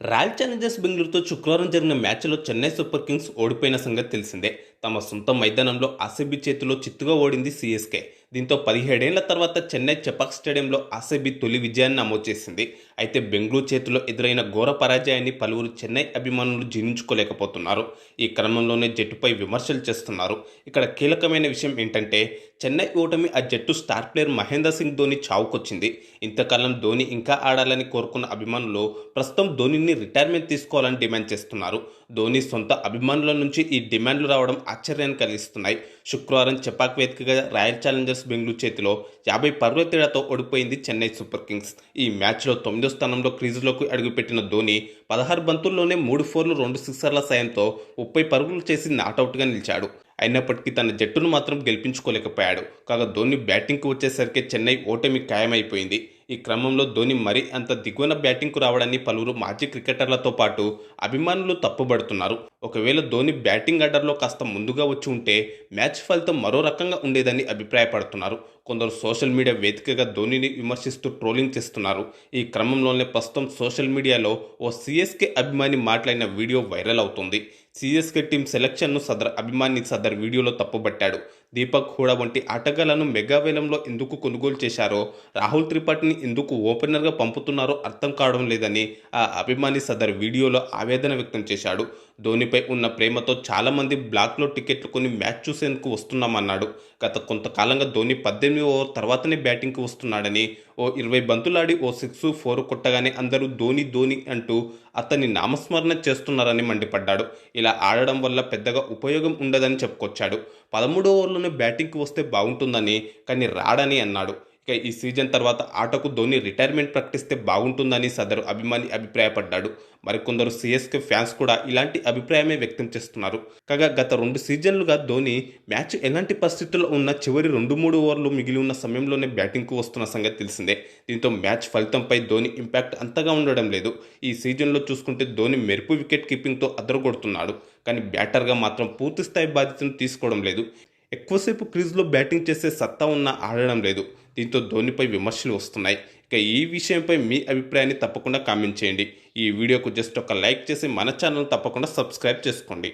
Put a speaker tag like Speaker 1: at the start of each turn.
Speaker 1: Royal Challengers బెంగళూరుతో శుక్రవారం జరిగిన మ్యాచ్లో చెన్నై సూపర్ కింగ్స్ ఓడిపోయిన సంగతి తెలిసిందే. తమ సొంత మైదానంలో ఆర్సీబీ చేతిలో చిత్తుగా ఓడింది సీఎస్కే. దీంతో పదిహేడేళ్ళ తర్వాత చెన్నై చెపాక్ స్టేడియంలో ఆర్సీబీ తొలి విజయాన్ని నమోదు చేసింది. అయితే బెంగళూరు చేతిలో ఎదురైన ఘోర పరాజయాన్ని పలువురు చెన్నై అభిమానులు జీర్ణించుకోలేకపోతున్నారు. ఈ క్రమంలోనే జట్టుపై విమర్శలు చేస్తున్నారు. ఇక్కడ కీలకమైన విషయం ఏంటంటే చెన్నై ఓటమి ఆ జట్టు స్టార్ ప్లేయర్ మహేందర్ సింగ్ ధోని చావుకొచ్చింది. ఇంతకాలం ధోని ఇంకా ఆడాలని కోరుకున్న అభిమానులు ప్రస్తుతం ధోనిని రిటైర్మెంట్ తీసుకోవాలని డిమాండ్ చేస్తున్నారు. ధోని సొంత అభిమానుల నుంచి ఈ డిమాండ్లు రావడం ఆశ్చర్యాన్ని కలిగిస్తున్నాయి. శుక్రవారం చెపాక్ వేదికగా రాయల్ ఛాలెంజర్స్ బెంగళూరు చేతిలో యాభై పరుల తేడాతో ఓడిపోయింది చెన్నై సూపర్ కింగ్స్. ఈ మ్యాచ్లో తొమ్మిదో స్థానంలో క్రీజులోకి అడుగుపెట్టిన ధోని పదహారు బంతుల్లోనే మూడు ఫోర్లు రెండు సిక్సర్ల సాయంతో ముప్పై పరుగులు చేసి నాటౌట్గా నిలిచాడు. అయినప్పటికీ తన జట్టును మాత్రం గెలిపించుకోలేకపోయాడు. కాగా ధోని బ్యాటింగ్కు వచ్చేసరికి చెన్నై ఓటమి ఖాయమైపోయింది. ఈ క్రమంలో ధోని మరీ అంత దిగువన బ్యాటింగ్కు రావడాన్ని పలువురు మాజీ క్రికెటర్లతో పాటు అభిమానులు తప్పుబడుతున్నారు. ఒకవేళ ధోని బ్యాటింగ్ ఆర్డర్లో కాస్త ముందుగా వచ్చి ఉంటే మ్యాచ్ ఫలితం మరో రకంగా ఉండేదని అభిప్రాయపడుతున్నారు. కొందరు సోషల్ మీడియా వేదికగా ధోనిని విమర్శిస్తూ ట్రోలింగ్ చేస్తున్నారు. ఈ క్రమంలోనే ప్రస్తుతం సోషల్ మీడియాలో ఓ సిఎస్కే అభిమాని మాట్లాడిన వీడియో వైరల్ అవుతుంది. సిఎస్కే టీం సెలక్షన్ను సదర్ అభిమాని సదర్ వీడియోలో తప్పుబట్టాడు. దీపక్ హూడా వంటి ఆటగాళ్ళను మెగావేలంలో ఎందుకు కొనుగోలు చేశారో రాహుల్ త్రిపాఠిని ఎందుకు ఓపెనర్గా పంపుతున్నారో అర్థం కావడం లేదని ఆ అభిమాని సదర్ వీడియోలో ఆవేదన వ్యక్తం చేశాడు. ధోనిపై ఉన్న ప్రేమతో చాలామంది బ్లాక్లో టికెట్లు కొని మ్యాచ్ చూసేందుకు వస్తున్నామన్నాడు. గత కొంతకాలంగా ధోని పద్దెనిమిది ఓవర్ తర్వాతనే బ్యాటింగ్కి వస్తున్నాడని ఓ ఇరవై బంతులాడి ఓ సిక్స్ ఫోర్ కొట్టగానే అందరూ ధోని ధోని అంటూ అతన్ని నామస్మరణ చేస్తున్నారని మండిపడ్డాడు. ఇలా ఆడడం వల్ల పెద్దగా ఉపయోగం ఉండదని చెప్పుకొచ్చాడు. పదమూడో ఓవర్లోనే బ్యాటింగ్కి వస్తే బాగుంటుందని కానీ రాడని అన్నాడు. ఇక ఈ సీజన్ తర్వాత ఆటకు ధోని రిటైర్మెంట్ ప్రకటిస్తే బాగుంటుందని సదరు అభిమాని అభిప్రాయపడ్డాడు. మరికొందరు సిఎస్కే ఫ్యాన్స్ కూడా ఇలాంటి అభిప్రాయమే వ్యక్తం చేస్తున్నారు. కాగా గత రెండు సీజన్లుగా ధోని మ్యాచ్ ఎలాంటి పరిస్థితుల్లో ఉన్న చివరి రెండు మూడు ఓవర్లు మిగిలి ఉన్న సమయంలోనే బ్యాటింగ్కు వస్తున్న సంగతి తెలిసిందే. దీంతో మ్యాచ్ ఫలితంపై ధోని ఇంపాక్ట్ అంతగా ఉండడం లేదు. ఈ సీజన్లో చూసుకుంటే ధోని మెరుపు వికెట్ కీపింగ్తో అదరగొడుతున్నాడు. కానీ బ్యాటర్గా మాత్రం పూర్తిస్థాయి బాధ్యతను తీసుకోవడం లేదు. ఎక్కువసేపు క్రీజ్లో బ్యాటింగ్ చేసే సత్తా ఉన్న ఆడడం లేదు. దీంతో ధోనిపై విమర్శలు వస్తున్నాయి. ఇక ఈ విషయంపై మీ అభిప్రాయాన్ని తప్పకుండా కామెంట్ చేయండి. ఈ వీడియోకు జస్ట్ ఒక లైక్ చేసి మన ఛానల్ తప్పకుండా సబ్స్క్రైబ్ చేసుకోండి.